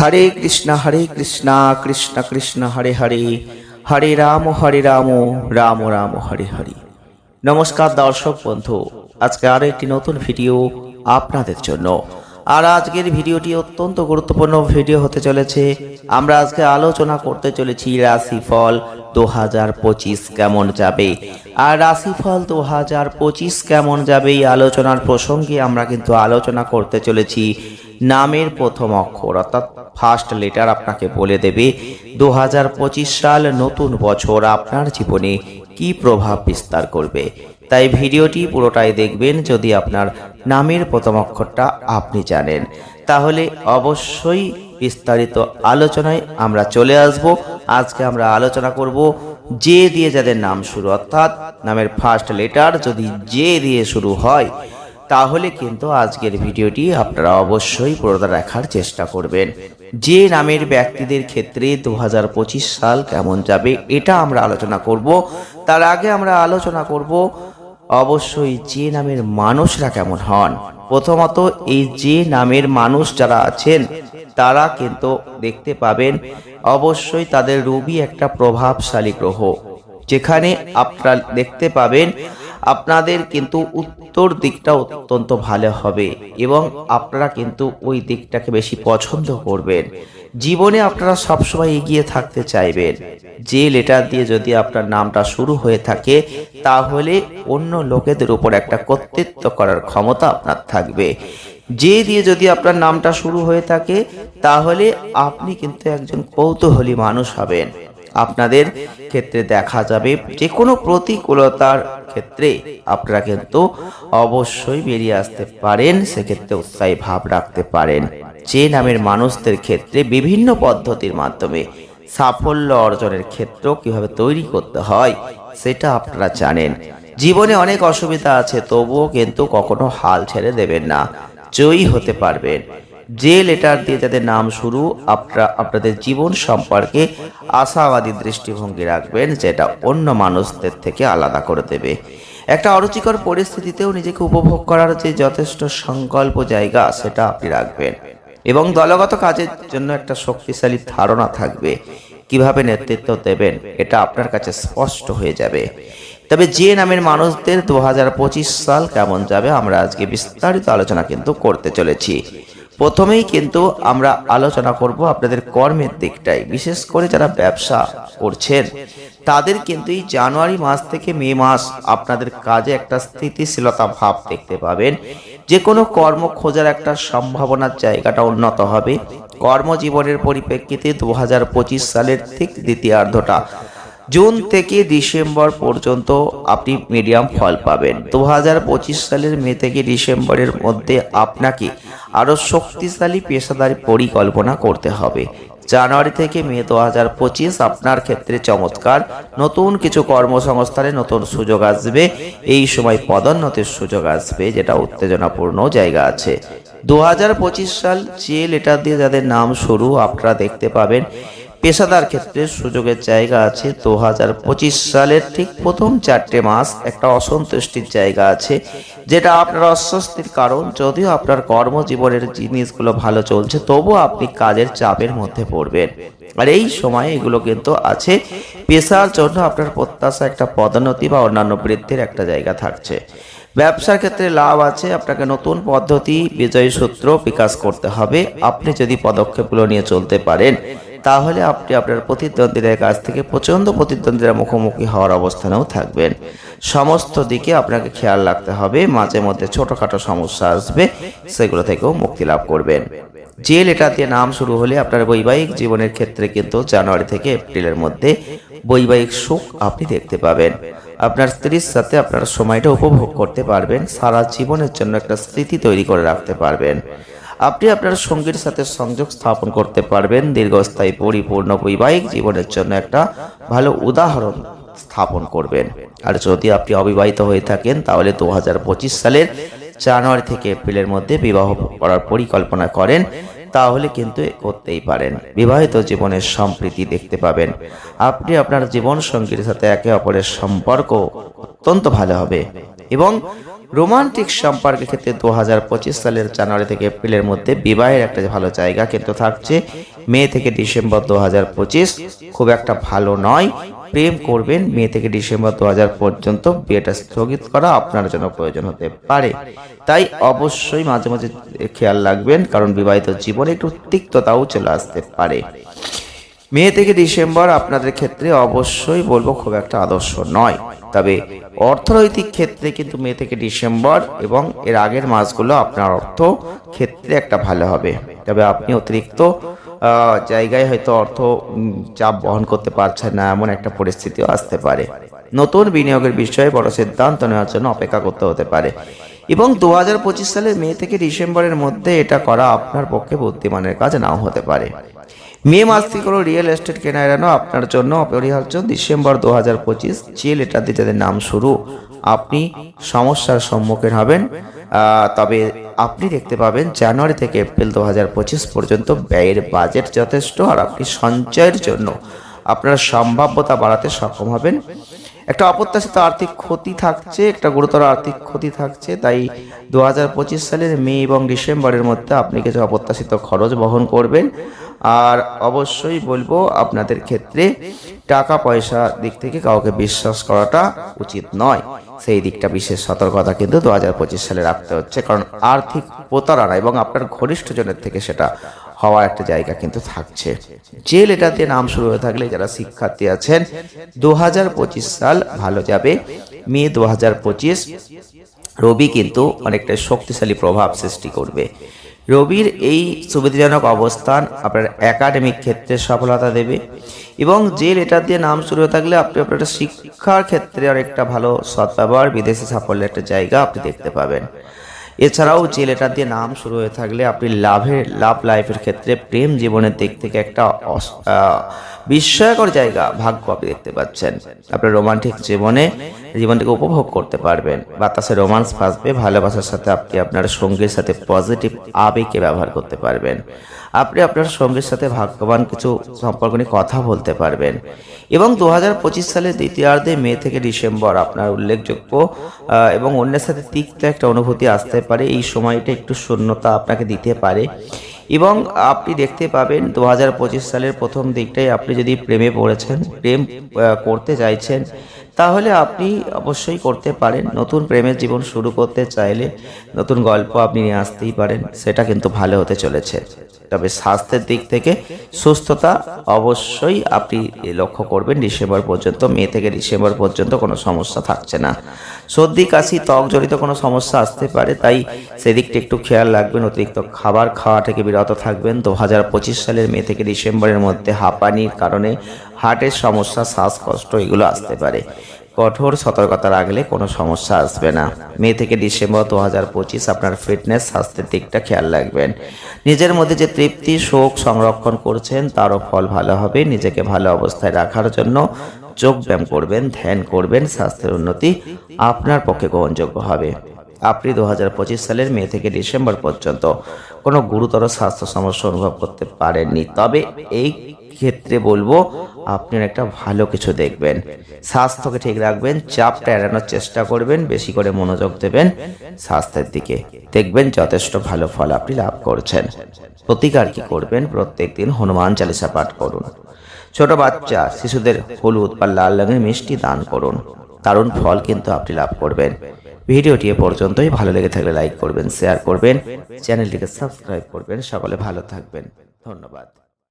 হরে কৃষ্ণ হরে কৃষ্ণ কৃষ্ণ কৃষ্ণ, হরে হরে। হরে রাম হরে রাম রাম রাম, হরে হরে। নমস্কার দর্শক বন্ধু, আজকে আরও একটি নতুন ভিডিও আপনাদের জন্য। আর আজকের ভিডিওটি অত্যন্ত গুরুত্বপূর্ণ ভিডিও হতে চলেছে। আমরা আজকে আলোচনা করতে চলেছি রাশিফল দু হাজার পঁচিশ কেমন যাবে। আর রাশিফল দু হাজার পঁচিশ কেমন যাবে এই আলোচনার প্রসঙ্গে আমরা কিন্তু আলোচনা করতে চলেছি। নামের প্রথম অক্ষর, অর্থাৎ ফার্স্ট লেটার আপনাকে বলে দেবে দু হাজার পঁচিশ সাল নতুন বছর আপনার জীবনে কি প্রভাব বিস্তার করবে। তাই ভিডিওটি পুরোটাই দেখবেন যদি আপনার নামের প্রথম অক্ষরটা আপনি জানেন। তাহলে অবশ্যই বিস্তারিত আলোচনায় আমরা চলে আসব। আজকে আমরা আলোচনা করব যে দিয়ে যাদের নাম শুরু, অর্থাৎ নামের ফার্স্ট লেটার যদি যে দিয়ে শুরু হয় তাহলে কিন্তু আজকের ভিডিওটি আপনারা অবশ্যই পুরোটা দেখার চেষ্টা করবেন। যে নামের ব্যক্তিদের ক্ষেত্রে দু হাজার পঁচিশ সাল কেমন যাবে, এটা আমরা আলোচনা করব। তার আগে আমরা আলোচনা করব অবশ্যই যে নামের মানুষরা কেমন হন। প্রথমত, এই যে নামের মানুষ যারা আছেন, তারা কিন্তু দেখতে পাবেন, অবশ্যই তাদের রবি একটা প্রভাবশালী গ্রহ। যেখানে আপনারা দেখতে পাবেন আপনাদের কিন্তু উত্তর দিকটা অত্যন্ত ভালো হবে এবং আপনারা কিন্তু ওই দিকটাকে বেশি পছন্দ করবেন। জীবনে আপনারা সবসময় এগিয়ে থাকতে চাইবেন। যে লেটার দিয়ে যদি আপনার নামটা শুরু হয়ে থাকে, তাহলে অন্য লোকেদের উপর একটা কর্তৃত্ব করার ক্ষমতা আপনার থাকবে। যে দিয়ে যদি আপনার নামটা শুরু হয়ে থাকে, তাহলে আপনি কিন্তু একজন কৌতূহলী মানুষ হবেন। আপনাদের ক্ষেত্রে দেখা যাবে যে কোনো প্রতিকূলতার ক্ষেত্রে আপনারা কিন্তু অবশ্যই বেরিয়ে আসতে পারেন, সেক্ষেত্রে উৎসাহী ভাব রাখতে পারেন। যে নামের মানুষদের ক্ষেত্রে বিভিন্ন পদ্ধতির মাধ্যমে সাফল্য অর্জনের ক্ষেত্র কীভাবে তৈরি করতে হয়, সেটা আপনারা জানেন। জীবনে অনেক অসুবিধা আছে, তবুও কিন্তু কখনো হাল ছেড়ে দেবেন না, জয়ী হতে পারবেন। যে লেটার দিয়ে যাদের নাম শুরু, আপনারা, আপনাদের জীবন সম্পর্কে আশাবাদী দৃষ্টিভঙ্গি রাখবেন, যেটা অন্য মানুষদের থেকে আলাদা করে দেবে। একটা অরুচিকর পরিস্থিতিতেও নিজেকে উপভোগ করার যে যথেষ্ট সংকল্প জায়গা, সেটা আপনি রাখবেন। এবং দলগত কাজের জন্য একটা শক্তিশালী ধারণা থাকবে। কীভাবে নেতৃত্ব দেবেন, এটা আপনার কাছে স্পষ্ট হয়ে যাবে। তবে যে নামের মানুষদের দু হাজার পঁচিশ সাল কেমন যাবে, আমরা আজকে বিস্তারিত আলোচনা কিন্তু করতে চলেছি। প্রথমেই কিন্তু আমরা আলোচনা করব আপনাদের কর্মের দিকটাই, বিশেষ করে যারা ব্যবসা করছেন। তাদের কিন্তু এই জানুয়ারি মাস থেকে মে মাস আপনাদের কাজে একটা স্থিতিশীলতা ভাব দেখতে পাবেন। যে কোনো কর্ম খোঁজার একটা সম্ভাবনার জায়গাটা উন্নত হবে। কর্মজীবনের পরিপ্রেক্ষিতে দু হাজার পঁচিশ সালের ঠিক দ্বিতীয়ার্ধটা জুন থেকে ডিসেম্বর পর্যন্ত আপনি মিডিয়াম ফল পাবেন। দু হাজার পঁচিশ সালের মে থেকে ডিসেম্বরের মধ্যে আপনাকে আরও শক্তিশালী পেশাদারি পরিকল্পনা করতে হবে। জানুয়ারি থেকে মে দু হাজার পঁচিশ আপনার ক্ষেত্রে চমৎকার নতুন কিছু কর্মসংস্থানে নতুন সুযোগ আসবে। এই সময় পদোন্নতির সুযোগ আসবে, যেটা উত্তেজনাপূর্ণ জায়গা আছে। দু হাজার পঁচিশ সাল যে লেটার দিয়ে যাদের নাম শুরু, আপনারা দেখতে পাবেন পেশাদার ক্ষেত্রে সুযোগের জায়গা আছে। দু হাজার পঁচিশ সালের ঠিক প্রথম চারটে মাস একটা অসন্তুষ্টির জায়গা আছে, যেটা আপনার অস্বস্তির কারণ। যদিও আপনার কর্মজীবনের জিনিসগুলো ভালো চলছে, তবুও আপনি কাজের চাপের মধ্যে পড়বেন। আর এই সময় এগুলো কিন্তু আছে। পেশার জন্য আপনার প্রত্যাশা একটা পদোন্নতি বা অন্যান্য বৃদ্ধির একটা জায়গা থাকছে। ব্যবসার ক্ষেত্রে লাভ আছে, আপনাকে নতুন পদ্ধতি, বিজয়ী সূত্র বিকাশ করতে হবে। আপনি যদি পদক্ষেপগুলো নিয়ে চলতে পারেন তাহলে আপনি আপনার প্রতিদ্বন্দ্বীদের কাছ থেকে প্রচণ্ড প্রতিদ্বন্দ্বীরা মুখোমুখি হওয়ার অবস্থানেও থাকবেন। সমস্ত দিকে আপনাকে খেয়াল রাখতে হবে, মাঝে মধ্যে ছোটোখাটো সমস্যা আসবে, সেগুলো থেকেও মুক্তি লাভ করবেন। যে লেটার দিয়ে নাম শুরু হলে আপনার বৈবাহিক জীবনের ক্ষেত্রে কিন্তু জানুয়ারি থেকে এপ্রিলের মধ্যে বৈবাহিক সুখ আপনি দেখতে পাবেন। আপনার স্ত্রীর সাথে আপনার সময়টা উপভোগ করতে পারবেন, সারা জীবনের জন্য একটা স্মৃতি তৈরি করে রাখতে পারবেন। আপনি আপনার সঙ্গীর সাথে সংযোগ স্থাপন করতে পারবেন। দীর্ঘস্থায়ী, পরিপূর্ণ বৈবাহিক জীবনের জন্য একটা ভালো উদাহরণ স্থাপন করবেন। আর যদি আপনি অবিবাহিত হয়ে থাকেন, তাহলে দু হাজার পঁচিশ সালের জানুয়ারি থেকে এপ্রিলের মধ্যে বিবাহ করার পরিকল্পনা করেন, তাহলে কিন্তু করতেই পারেন। বিবাহিত জীবনের সম্প্রীতি দেখতে পাবেন। আপনি আপনার জীবন সঙ্গীর সাথে একে অপরের সম্পর্ক অত্যন্ত ভালো হবে এবং রোমান্টিক সম্পর্কের ক্ষেত্রে দু হাজার পঁচিশ সালের জানুয়ারি থেকে এপ্রিলের মধ্যে বিবাহের একটা ভালো জায়গা কিন্তু থাকছে। মে থেকে ডিসেম্বর দু হাজার পঁচিশ খুব একটা ভালো নয়। প্রেম করবেন, মে থেকে ডিসেম্বর দু হাজার পর্যন্ত বিয়েটা স্থগিত করা আপনার জন্য প্রয়োজন হতে পারে। তাই অবশ্যই মাঝে মাঝে খেয়াল রাখবেন, কারণ বিবাহিত জীবনে একটু তিক্ততাও চলে আসতে পারে। মে থেকে ডিসেম্বর আপনাদের ক্ষেত্রে অবশ্যই বলব খুব একটা আদর্শ নয়। তবে অর্থনৈতিক ক্ষেত্রে কিন্তু মে থেকে ডিসেম্বর এবং এর আগের মাসগুলো আপনার অর্থ ক্ষেত্রে একটা ভালো হবে। তবে আপনি অতিরিক্ত জায়গায় হয়তো অর্থ চাপ বহন করতে পারছেন না, এমন একটা পরিস্থিতিও আসতে পারে। নতুন বিনিয়োগের বিষয়ে বড় সিদ্ধান্ত নেওয়ার জন্য অপেক্ষা করতে হতে পারে। এবং দু হাজার পঁচিশ সালের মে থেকে ডিসেম্বরের মধ্যে এটা করা আপনার পক্ষে বুদ্ধিমানের কাজ নাও হতে পারে। মে মাস থেকে কোনো রিয়েল এস্টেট কেনা এড়ানো আপনার জন্য অপরিহার্য। ডিসেম্বর দু হাজার পঁচিশ যে লেটার দিয়ে যাদের নাম শুরু। আপনি সমস্যার সম্মুখীন হবেন। তবে আপনি দেখতে পাবেন জানুয়ারি থেকে এপ্রিল দু হাজার পঁচিশ পর্যন্ত ব্যয়ের বাজেট যথেষ্ট আর আপনি সঞ্চয়ের জন্য আপনার সম্ভাব্যতা বাড়াতে সক্ষম হবেন। একটা অপ্রত্যাশিত আর্থিক ক্ষতি থাকছে, একটা গুরুতর আর্থিক ক্ষতি থাকছে, তাই দু হাজার পঁচিশ সালের মে এবং ডিসেম্বরের মধ্যে আপনি কিছু অপ্রত্যাশিত খরচ বহন করবেন। আর অবশ্যই বলব আপনাদের ক্ষেত্রে টাকা পয়সা দিক থেকে কাউকে বিশ্বাস করাটা উচিত নয়। সেই দিকটা বিশেষ সতর্কতা কিন্তু দু হাজার পঁচিশ সালে রাখতে হচ্ছে, কারণ আর্থিক প্রতারণা এবং আপনার ঘনিষ্ঠজনের থেকে সেটা হওয়ার একটা জায়গা কিন্তু থাকছে। যে লেটার দিয়ে নাম শুরু হয়ে থাকলে যারা শিক্ষার্থী আছেন, দু হাজার পঁচিশ সাল ভালো যাবে। মে দু হাজার পঁচিশ রবি কিন্তু অনেকটা শক্তিশালী প্রভাব সৃষ্টি করবে। রবির এই সুবিধাজনক অবস্থান আপনার একাডেমিক ক্ষেত্রে সফলতা দেবে এবং যে লেটার দিয়ে নাম শুরু হয়ে থাকলে আপনি আপনার শিক্ষার ক্ষেত্রে অনেকটা ভালো সদ্ব্যবহার, বিদেশে সাফল্যের একটা জায়গা আপনি দেখতে পাবেন। এছাড়াও ছেলেটা দিয়ে নাম শুরু হয়ে থাকলে আপনি লাভের লাভ লাইফের ক্ষেত্রে প্রেম জীবনের দিক থেকে একটা বিস্ময়কর জায়গা, ভাগ্য আপনি দেখতে পাচ্ছেন। আপনার রোমান্টিক জীবনে, জীবনটাকে উপভোগ করতে পারবেন। বাতাসে রোমান্স ফাঁসবে ভালোবাসার সাথে আপনি আপনার সঙ্গীর সাথে পজিটিভ আবেগকে ব্যবহার করতে পারবেন। আপনি আপনার সঙ্গীর সাথে ভাগ্যবান কিছু সম্পর্ক নিয়ে কথা বলতে পারবেন। এবং দু হাজার পঁচিশ সালের দ্বিতীয়ার্ধে মে থেকে ডিসেম্বর আপনার উল্লেখযোগ্য এবং অন্যের সাথে তিক্ত একটা অনুভূতি আসতে পারে। এই সময়টা একটু শূন্যতা আপনাকে দিতে পারে। এবং আপনি দেখতে পাবেন দু হাজার পঁচিশ সালের প্রথম দিকটাই আপনি যদি প্রেমে পড়েছেন, প্রেম করতে চাইছেন তাহলে আপনি অবশ্যই করতে পারেন। নতুন প্রেমের জীবন শুরু করতে চাইলে নতুন গল্প আপনি নিয়ে আসতেই পারেন। সেটা কিন্তু ভালো হতে চলেছে। তবে স্বাস্থ্যের দিক থেকে সুস্থতা অবশ্যই আপনি লক্ষ্য করবেন। ডিসেম্বর পর্যন্ত, মে থেকে ডিসেম্বর পর্যন্ত কোনো সমস্যা থাকছে না। সর্দি, কাশি, ত্বক জড়িত কোনো সমস্যা আসতে পারে। তাই সেদিকটা একটু খেয়াল রাখবেন। অতিরিক্ত খাবার খাওয়া থেকে বিরত থাকবেন। দু হাজার পঁচিশ সালের মে থেকে ডিসেম্বরের মধ্যে হাঁপানির কারণে হার্টের সমস্যা, শ্বাসকষ্ট, এগুলো আসতে পারে। কঠোর সতর্কতা রাখলে কোনো সমস্যা আসবে না। মে থেকে ডিসেম্বর দু হাজার পঁচিশ আপনার ফিটনেস, স্বাস্থ্যের দিকটা খেয়াল রাখবেন। নিজের মধ্যে যে তৃপ্তি, শোক সংরক্ষণ করছেন, তারও ফল ভালো হবে। নিজেকে ভালো অবস্থায় রাখার জন্য যোগ ব্যায়াম করবেন, ধ্যান করবেন, স্বাস্থ্যের উন্নতি আপনার পক্ষে গ্রহণযোগ্য হবে। আপনি দু হাজার পঁচিশ সালের মে থেকে ডিসেম্বর পর্যন্ত কোনো গুরুতর স্বাস্থ্য সমস্যা অনুভব করতে পারেননি। তবে এই ক্ষেত্রে বলব, আপনি একটা ভালো কিছু দেখবেন। স্বাস্থ্যকে ঠিক রাখবেন, চাপটা এড়ানোর চেষ্টা করবেন, বেশি করে মনোযোগ দেবেন, স্বাস্থ্যের দিকে দেখবেন যথেষ্ট ভালো ফল আপনি লাভ করছেন। প্রতিকার কি করবেন? প্রত্যেক দিন হনুমান চালিসা পাঠ করুন। ছোট বাচ্চা, শিশুদের হলুদ বা লাল রঙের মিষ্টি দান করুন। দারুণ ফল কিন্তু আপনি লাভ করবেন। ভিডিওটি এ পর্যন্তই। ভালো লেগে থাকলে লাইক করবেন, শেয়ার করবেন, চ্যানেলটিকে সাবস্ক্রাইব করবেন। সকলে ভালো থাকবেন। ধন্যবাদ।